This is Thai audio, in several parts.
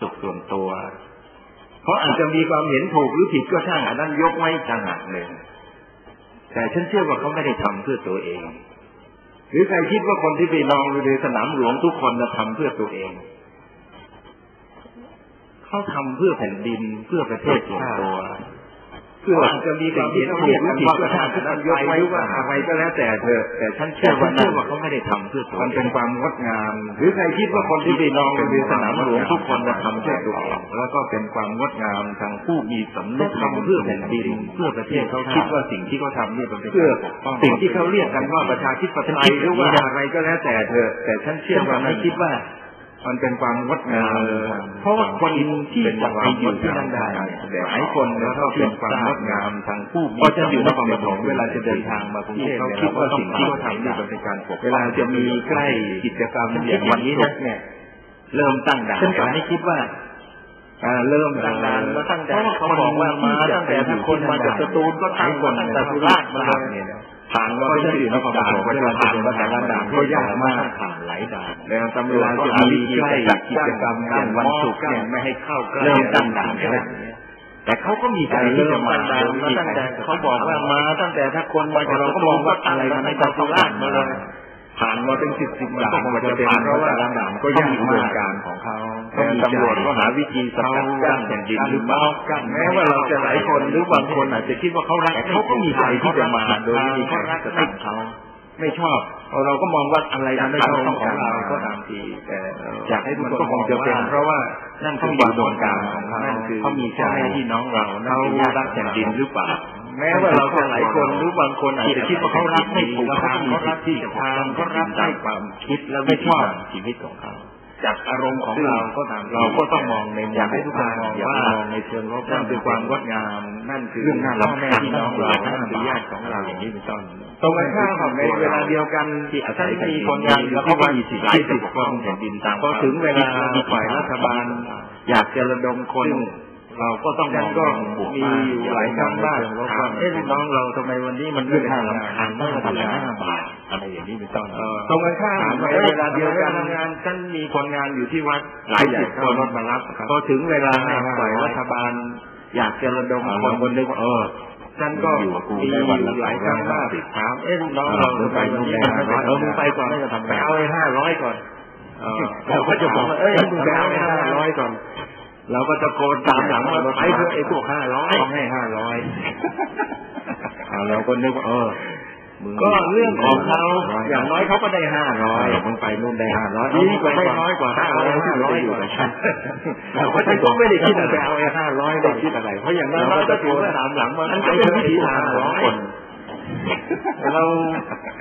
สุขส่วนตัว เพราะอาจจะมีความเห็นถูกหรือผิดก็ช่างอันนั้นยกไว้ต่างหากเลยแต่ฉันเชื่อว่าเขาไม่ได้ทำเพื่อตัวเอง หรือใครคิดว่าคนที่ไปลองในสนามหลวงทุกคนจะทำเพื่อตัวเอง เขาทำเพื่อแผ่นดินเพื่อประเทศส่วนตัว เพื่ออาจจะมีความเห็นถูกหรือผิดก็ช่างอันนั้นยกไว้ว่าอะไรก็แล้วแต่เธอแต่ฉันเชื่อว่าเชื่อว่าเขาไม่ได้ทำเพื่อตัวมันเป็นความงดงาม หรือใครคิดว่าคนที่ไปลองในสนามหลวงทุกคนจะทำเพื่อตัวเองแล้วก็เป็นความงดงามทางผู้มีสำนึกทำเพื่อแผ่นดินเพื่อประเทศเขาคิดว่าสิ่งที่เขาทำเนี่ยเป็นเพื่อสิ่งที่เขาเรียกกันว่าประชาธิปไตยหรือว่าอะไรก็แล้วแต่เธอแต่ฉันเชื่อว่าไม่คิดว่า มันเป็นความงดงามเพราะว่าคนที่จะไปอยู่ที่นั่นได้หลายคนแล้วก็เป็นความงดงามทางผู้มีก็จะอยู่นครปฐมเวลาจะเดินทางมากรุงเทพเขาคิดว่าสิ่งที่เขาทำนี่เป็นการปกเวลาจะมีใกล้กิจกรรมอย่างวันนี้นะเนี่ยเริ่มตั้งด่านฉันกลับไม่คิดว่า เริ่มตั้งด่านมาตั้งแต่เขาบอกว่ามาตั้งแต่ถ้าคนมาจากสตูลก็ตั้งคนตั้งแต่สุราษฎร์มาเนี่ยผ่านว่าจะอยู่นครปฐมก็จะผ่านมาแต่ละด่านก็ยากมากผ่านหลายด่านแล้วตำรวจจะมีใกล้กิจกรรมการวันศุกร์เนี่ยไม่ให้เข้าใกล้เริ่มตั้งด่านแล้วแต่เขาก็มีใจที่จะมามาตั้งแต่เขาบอกว่ามาตั้งแต่ถ้าคนมาจากเราก็มองว่าอะไรมันไม่ต้องสุราษฎร์มาเลย ผ่านมาเป็นสิบสิบด่านก็จะเป็นเพราะว่าด่านก็ยังมีกระบวนการของเขาตำรวจก็หาวิธีสกัดกั้นแผ่นดินหรือเปล่ากั้นแม้ว่าเราจะหลายคนหรือบางคนอาจจะคิดว่าเขารักเขาก็มีใจที่จะมาโดยมีเขารักติดเขาไม่ชอบเราก็มองว่าอะไรมันไม่ชอบของเราก็ตามทีแต่อยากให้ทุกคนก็คงจะเป็นเพราะว่านั่นคือกระบวนการของเขาเขามีพ่อแม่พี่น้องเราเขารักแผ่นดินหรือเปล่า แม้ว่าเราจะหลายคนหรือบางคนอาจจะคิดว่าเขารักไม่ถูกทางเขารักที่ทางเขารักได้ความคิดแล้วไม่ชอบชีวิตของเขาจากอารมณ์ของเราก็ตามเราก็ต้องมองในอยากให้ทุกคนมองว่ามองในเชิงลบนั่นคือความงดงามนั่นคือเรื่องน่ารักแม่พี่น้องเรานั่นคือญาติของเราอย่างนี้เป็นต้นตรงกันข้ามของในเวลาเดียวกันที่อาศัยมีคนงานแล้วก็มีสิทธิ์สิทธิ์คนแผ่นดินตามพอถึงเวลาฝ่ายรัฐบาล อยากจะระดมคน เราก็ต้องมองก็มีอยู่หลายครั้งบ้างถามเอ๊ะน้องเราทำไมวันนี้มันเรื่องทางลำคัญต้องทำห้าบาทอะไรอย่างนี้เป็นต้นตรงกันข้ามในเวลาเดียวกันงานฉันมีคนงานอยู่ที่วัดหลายสิบคนมารับพอถึงเวลาฝ่ายรัฐบาล อยากจะระดมคนคนนึงเออฉันก็มีอยู่หลายครั้งบ้างถามเอ๊ะน้องเราไปตรงนี้เออมึงไปก่อนไม่จะทำไปเอาไปห้าร้อยก่อนเราก็จะบอกเอ้ยมึงไปเอาไปห้าร้อยก่อน เราก็ตะโกนตามหลังว่าไปเพื่อไอ้พวกห้าร้อยต้องให้ห้าร้อยเราก็นึกว่าเออก็เรื่องของเขาอย่างน้อยเขาก็ได้ห้าร้อยมึงไปนู่นได้ห้าร้อยนี่ก็ได้น้อยกว่าห้าร้อยห้าร้อยอยู่กับฉันเราก็ก็ไม่ได้คิดอะไรเอาไอ้ห้าร้อยได้คิดอะไร เพราะอย่างนั้นเราก็ตัวตามหลังมันไปวิธีทางร้อยคน เรา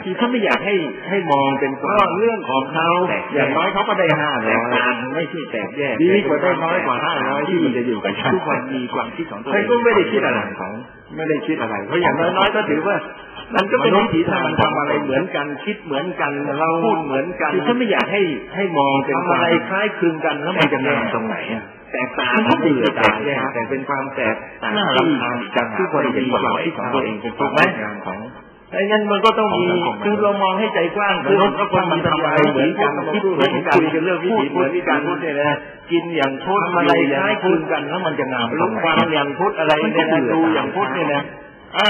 ที่เขาไม่อยากให้ให้มองเป็นก็เรื่องของเขาอย่างน้อยเขาก็ได้ห้าร้อยไม่ใช่แตกแยกดีกว่าได้น้อยกว่าห้าร้อยที่มันจะอยู่กับฉันทุกวันมีความคิดของตัวเองก็ไม่ได้คิดอะไรของไม่ได้คิดอะไรเพราะอย่างน้อยๆก็ถือว่ามันก็เป็นวิถีทางทำอะไรเหมือนกันคิดเหมือนกันเราพูดเหมือนกันคือถ้าไม่อยากให้ให้มองเป็นอะไรคล้ายคลึงกันแล้วมันจะงามตรงไหนอะแตกต่างมันเบื่อตายแต่เป็นความแตกต่างที่จากทุกคนเป็นความคิดของตัวเองเป็นถูกไหมของ ไอ้งั้นมันก็ต้องมีคือเรามองให้ใจกว้างคือก็คนมันทำอะไรเหมือนกันคิดเหมือนกันคุยกันเรื่องวิถีเหมือนกันพูดเนี่ยนะกินอย่างพุทธอะไรคล้ายคลึงกันแล้วมันจะงามลงฟังอย่างพุทธอะไรเนี่ยนะดูอย่างพุทธเนี่ยนะอ่า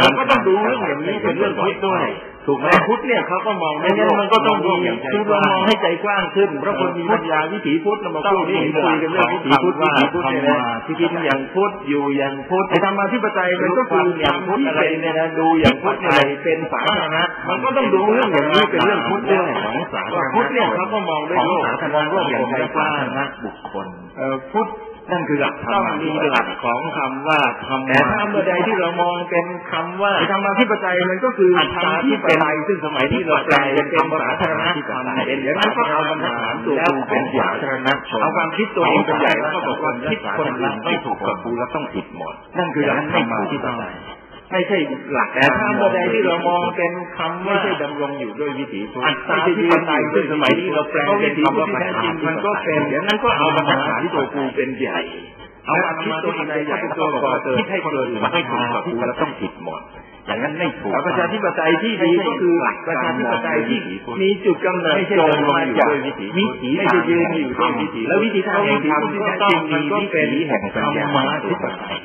เราก็ต้องดูเรื่องอย่างนี้เป็นเรื่องพุทธด้วย ถูกไหมพุทธเนี่ยเขาก็มองไม่งั้นมันก็ต้องมีคือเรามองให้ใจกว้างขึ้นเพราะคนมีปัญญาวิถีพุทธเรามาพูดนี่คุยกันเรื่องวิถีพุทธวิถีพุทธเนี่ยนะกินอย่างพุทธอยู่อย่างพุทธไอ้ธรรมาธิปไตยมันก็คืออย่างพุทธอะไรเนี่ยนะดูอย่างพุทธอะไรเป็นสาธารณะมันก็ต้องดูเรื่องอย่างนี้เป็นเรื่องพุทธด้วยของสาธารณะพุทธเนี่ยเขาก็มองด้วยโลกสาธารณะโลกอย่างใจกว้างนะบุคคลเอ่อพุทธ นั่นคือหลักธรรมต้องมีหลักของคำว่าธรรมแต่ถ้าเมื่อใดที่เรามองเป็นคำว่าธรรมาธิปไตยมันก็คือธรรมที่เป็นซึ่งสมัยที่เราแปลเป็นสาธารณะธรรมเป็นอย่างนั้นก็เอาบรรทัดฐานตัวกูเป็นสาธารณะเอาความคิดตัวเองเป็นใหญ่แล้วก็บอกว่าคิดคนอื่นไม่ถูกกับกูแล้วต้องผิดหมดนั่นคือหลักธรรมาธิปไตย ไม่ใช่หลักแต่ถ้าเมื่อใดที่เรามองเป็นคำไม่ใช่ดำรงอยู่ด้วยวิถีพุทธอัตตาที่เป็นไตยซึ่งสมัยนี้เราแปลเป็นคำว่าแท้จริงมันก็เป็นอย่างนั้นก็เอาบรรทัดฐานที่ตัวกูเป็นใหญ่เอาความคิดตัวเองใหญ่แล้วก็บอกว่าคิดให้คนอื่นมาให้ถูกกับกูแล้วต้องผิดหมดอย่างนั้นไม่ถูกแล้วประชาธิปไตยที่ดีก็คือประชาธิปไตยที่มีจุดกำเนิดไม่ใช่โจลมงมาอยู่จากด้วยวิถีวิถีไม่ใช่ยืนอยู่ด้วยวิถีแล้ววิถีทางแห่งธรรมที่ก็แท้ต้องจริงมีมันก็วิเป็นถีแห่งปัญญาธรรมะธิปไตย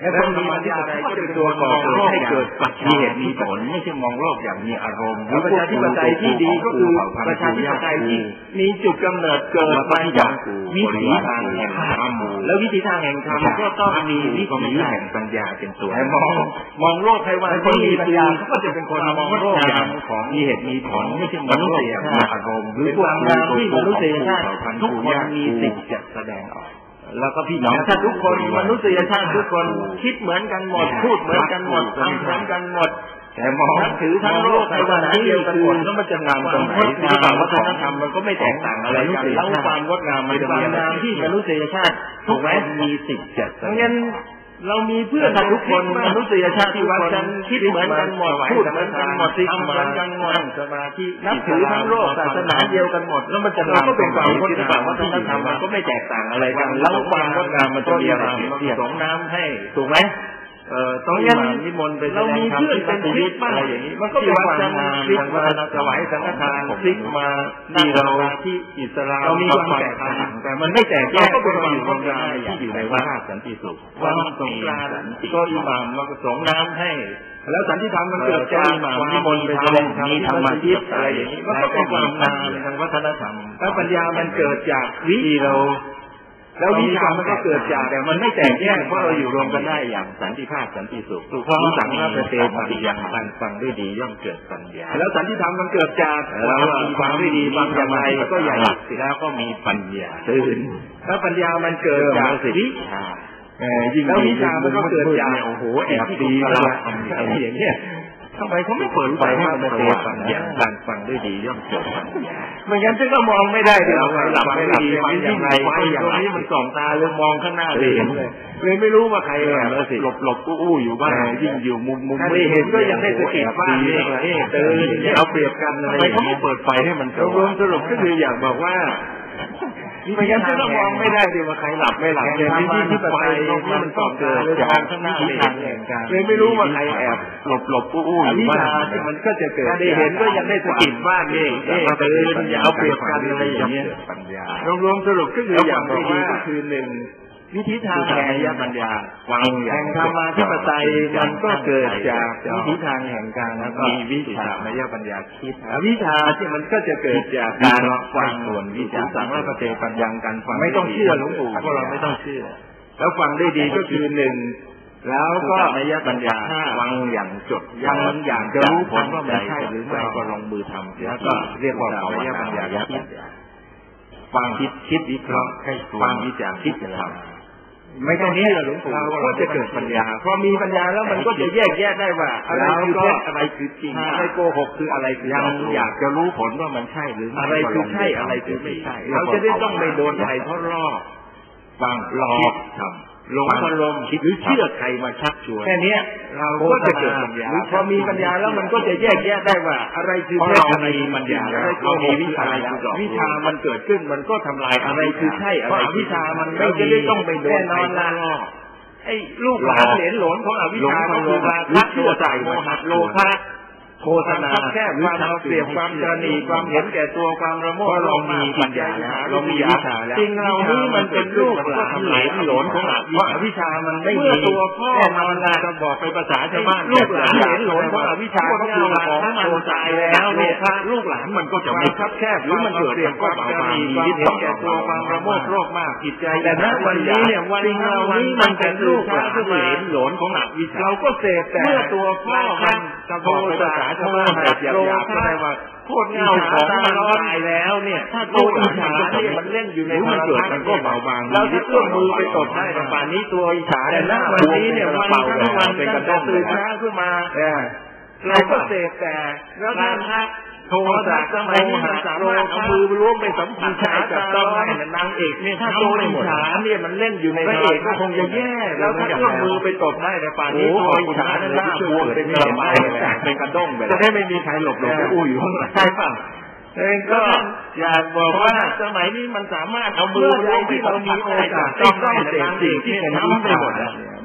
และธรรมะธิปไตยก็เป็นตัวก่อเกิดให้เกิดปัจมีจัยเหตุมีผลไม่ใช่มองโลกอย่างมีอารมณ์แล้วประชาธิปไตยที่ดีก็คือประชาธิปไตยที่มีจุดกำเนิดเกิดมาจากวิถีทางแห่งธรรมแล้ววิถีทางแห่งธรรมก็ต้องมีวิก็มีถีแห่งปัญญาเป็นตัวแต่มองมองโลกให้ว่าคนมีปัญญาเขาก็จะเป็นคนมองโลกอย่างของมีเหตุมีผลไม่ใช่มนุษยชาติอารมณ์หรือเป็นความงามที่มนุษยชาติทุกคนมีสิทธิ์จะแสดงออก แล้วก็พี่น้องถ้าทุกคนมนุษยชาติทุกคนคิดเหมือนกันหมด พูดเหมือนกันหมดทำเหมือนกันหมดแต่มองนับถือทั้งโลกในวันนี้เดียวกันหมดแล้วมันจะงามตรงไหนศิลปะวัฒนธรรมมันก็ไม่แตกต่างอะไรกันแล้วความงดงามมันเป็นความงามที่มนุษยชาติทุถูกกคไหมนมีสิทธิ์จะแสเพราะดงั้งน เรามีเพื่อนทุกคนมนุษยชาติที่วัดฉันคิดเหมือนกันหมดพูดเหมือนกันหมดทำเหมือนกันหมดสมาธินับถือทั้งโลกศาสนาเดียวกันหมด แล้วมันจะเราก็เป็นความงดงามวัฒนธรรมมันก็ไม่แตกต่างอะไรกันแล้วความงดงามมันจะมีอะไรมันสงน้ำให้ถูกไหม เอ่อต้องยันนิมนต์ไปเรามีเพื่อนเป็นคริสต์อะไรอย่างนี้ มันก็เป็นความงามคริสต์มาถวายสังฆทานคริสต์มาดีเราที่อิสลามเรามีความแตกต่างแต่มันไม่แตกแยกก็เป็นความงดงามที่อยู่ในวัดสันติสุขวันสงกรานต์ก็อิหม่ามมาสงน้ำให้แล้วสันติธรรมมันเกิดจากอิหม่ามนิมนต์ไปแสดงธรรมที่มัสยิดอะไรอย่างนี้มันก็เป็นความงามทางวัฒนธรรมแล้วปัญญามันเกิดจากวิเรา แล้ววิชามันก็เกิดจากแต่มันไม่แตกแยกเพราะเราอยู่รวมกันได้อย่างสันติภาพสันติสุขถูกต้องสังฆปฏิปฏิยังการฟังด้วยดีย่อมเกิดปัญญา แล้วสันติธรรมมันเกิดจากเราความไม่ดีบางอย่างไรก็ใหญ่แล้วก็มีปัญญาตื่นแล้วปัญญามันเกิดจากวิชาเออยิ่งแล้ววิชามันก็เกิดจากโอ้โหแอบดีแล้แล้ววอะไรอย่างเงี้ย ทำไมเขาไม่เปิดไฟไปให้ให้มันมันเกิเกิดดปัปัญญญาญาการฟังด้วยดีย่อมเกิดปัญญาไม่งั้นฉันก็มองไม่ได้เดี๋ยวหลับไม่หลับฟังอย่างไรก็อย่างนี้มันส่องตาเลยมองข้างหน้าเลยเห็นเลยเลยไม่รู้ว่าใครแอบแล้วสิหลบหลบอู้อยู่บ้างยิ่งอยู่มุมมุมถ้าไม่เห็นก็ยังได้สะกิดบ้างนี่นี่เตือนที่เอาเปรียบกันอะไรทำไมเขาไม่เปิดไฟให้มันรวมสรุปก็คืออยากบอกว่า ไม่งั้นฉันก็มองไม่ได้ดีว่าใครหลับไม่หลับแต่วิธีที่ไปที่มันตองตาเลยมองข้างหน้าเลยเห็นเลยไม่รู้ว่าใครแอบหลบหลบอู้อู้อยู่บ้างชาที่มันก็จะเกิดได้เห็นก็ยังได้สะกิดบ้างนี่เองเตือนอย่าเอาเปรียบกันอะไรอย่างเงี้ยรวมๆสรุปก็คืออย่างที่ดีก็คือหนึ่ง วิธีทางแห่งปัญญาฟังอย่าแห่งงธรรมาธิปไตยมันก็เกิดจากวิธีทางแห่งการแล้วก็มีวิวิชาชามายปัญญาคิดวิชาที่มันก็จะเกิดจากกาการรฟัฟังงส่วนวิชาสังและปฏิปัญญาการฟังไม่ต้องเชื่อหลวงปู่พวกเราไม่ต้องเชื่อ แล้วฟังได้ดีก็คือหนึ่งแล้วก็มายปัญญาฟังอย่างจดฟังอย่างจะรู้ผลว่าใจมันใช่หรือไม่ก็ลงมือทำแล้วก็เรียกว่าภาวมายนาปัญญาญาคิดฟังคิดคิดวิเคราะห์ให้ฟังวิจารณ์คิดจะท ไม่ต้องเชื่อหลวงปู่ก็จะเกิดปัญญา พอมีปัญญาแล้วมันก็จะแยกแยะได้ว่า อะไรคือเท็จอะไรคือจริงอะไรโกหกคืออะไรคือำยังออยากจะรู้ผลว่ามันใช่หรือไม่อะไรคือใช่อะไรคือไม่ใช่ เราจะได้ต้องไม่โดนใครเขาล่อฟังหลอกท หลงอารมณ์หรือเชื่อใครมาชักชวนแค่เนี้ยเราก็จะเกิดปัญญาหรือพอมีปัญญาแล้วมันก็จะแยกแยะได้ว่า อะไรคือเท็จอะไรคือปัญญาอะไรก็มีวิชาวิชามันเกิดขึ้นมันก็ทำลายอะไรคือใช่อะไรวิชามันไม่จะได้ต้องไปโดนใครเขาล่อไอ้ลูกหลานเหลนหลนของอวิชชาก็คือราคะโทสะโมหะโลภะ โฆษณาแค่ความเอาเปรียบความตรณีความเห็นแก่ตัวความระโมบเรามีปัญญาแล้วเรามีวิชาแล้วจริงเรานี่มันเป็นลูกหลานเหลนหลนของอวิชชามันไม่มีตัวพ่อมันจะบอกไปภาษาชาวบ้านลูกหลานเหลนหลนของอวิชชาก็คือของมันตายแล้วเนี่ยลูกหลานมันก็จะไม่คับแคบหรือมันเกิดเป็นความตรณีความเห็นแก่ตัวความระโมบโลภมากจิตใจแต่ณวันนี้เนี่ยวันเรานี้มันเป็นลูกหลานเหลนหลนของอวิชชาเราก็เสพแต่เมื่อตัวพ่อมัน จะบอกไปภาษาชาวบ้านแบบหยาบๆก็ได้ว่าโคตรเงาของมันตายแล้ว เนี่ย ถ้าตัวอิจฉาเนี่ยมันเล่นอยู่ในมันเกิดมันก็เบาบางแล้วถ้าเอื้อมมือไปตบได้ในป่านนี้ตัวอิจฉาแต่ณวันนี้เนี่ยวันทั้งวันเป็นกระด้งตื่นเช้าขึ้นมา เราก็เสพแต่แล้วถ้าโทสะสมัยนี้มันสามารถเอามือล้วงไปสัมผัสชายจับต้องได้นางเอกเนี่ยถ้าตัวอิจฉาเนี่ยมันเล่นอยู่ในพระเอกก็คงจะแย่แล้วถ้าเอื้อมมือไปตบได้ในป่านนี้ตัวอิจฉานั้นหน้าบวมเป็นกระไม้เป็นกระด้งแบบจะได้ไม่มีใครหลบหลบอู้อยู่ข้างหลังใช่ป่ะ เองก็อยากบอกว่าสมัยนี้มันสามารถเอามือใจที่เรามีโอกาสต้องได้เสพสิ่งที่เป็นวิชา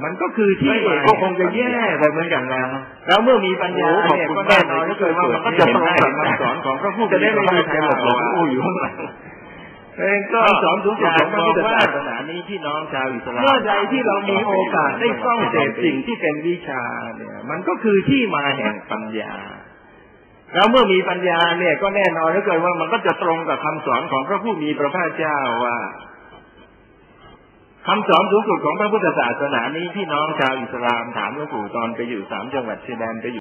มันก็คือที่ก็คงจะแย่ไปเหมือนกันแล้วแล้วเมื่อมีปัญญาเนี่ยก็แน่นอนก็คือว่ามันก็จะตรงกับคำสอนของพระผู้จะได้ไม่มีใครหลบหลงอู้อยู่ข้างหลังเองก็สอนสูงสุดของพระพุทธศาสนานี้พี่น้องชาวอิสลามเมื่อใดที่เรามีโอกาสได้ต้องเสพสิ่งที่เป็นวิชาเนี่ย มันก็คือที่มาแห่งปัญญา แล้วเมื่อมีปัญญาเนี่ยก็แน่นอนถ้าเกิดว่ามันก็จะตรงกับคำสอนของพระผู้มีพระภาคเจ้าว่าคำสอนสูงสุดของพระพุทธศาสนานี้พี่น้องชาวอิสลามถามหลวงปู่ตอนไปอยู่สามจังหวัดชายแดนไปอยู่